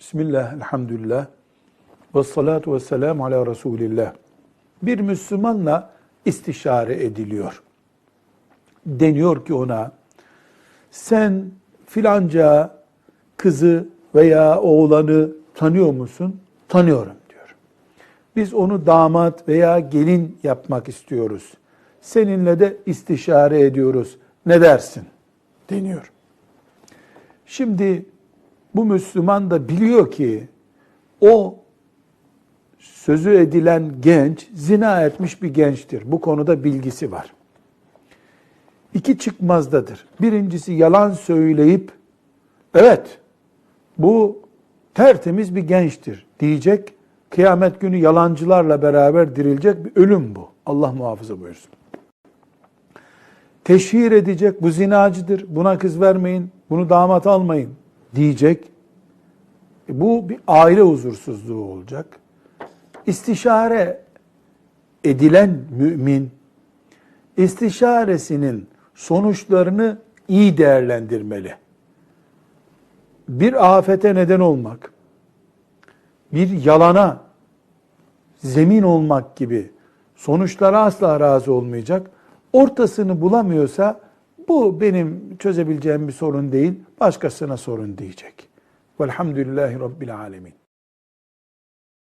Bismillah, elhamdülillah, ve salatu ve selamu ala Resulillah. Bir Müslümanla istişare ediliyor. Deniyor ki ona, sen filanca kızı veya oğlanı tanıyor musun? Tanıyorum diyor. Biz onu damat veya gelin yapmak istiyoruz. Seninle de istişare ediyoruz. Ne dersin? Deniyor. Şimdi bu Müslüman da biliyor ki o sözü edilen genç zina etmiş bir gençtir. Bu konuda bilgisi var. İki çıkmazdadır. Birincisi yalan söyleyip evet bu tertemiz bir gençtir diyecek. Kıyamet günü yalancılarla beraber dirilecek bir ölüm bu. Allah muhafaza buyursun. Teşhir edecek bu zinacıdır. Buna kız vermeyin. Bunu damat almayın diyecek. E bu bir aile huzursuzluğu olacak. İstişare edilen mümin istişaresinin sonuçlarını iyi değerlendirmeli. Bir afete neden olmak, bir yalana zemin olmak gibi sonuçlara asla razı olmayacak. Ortasını bulamıyorsa bu benim çözebileceğim bir sorun değil, başkasına sorun diyecek. Velhamdülillahi Rabbil Alemin.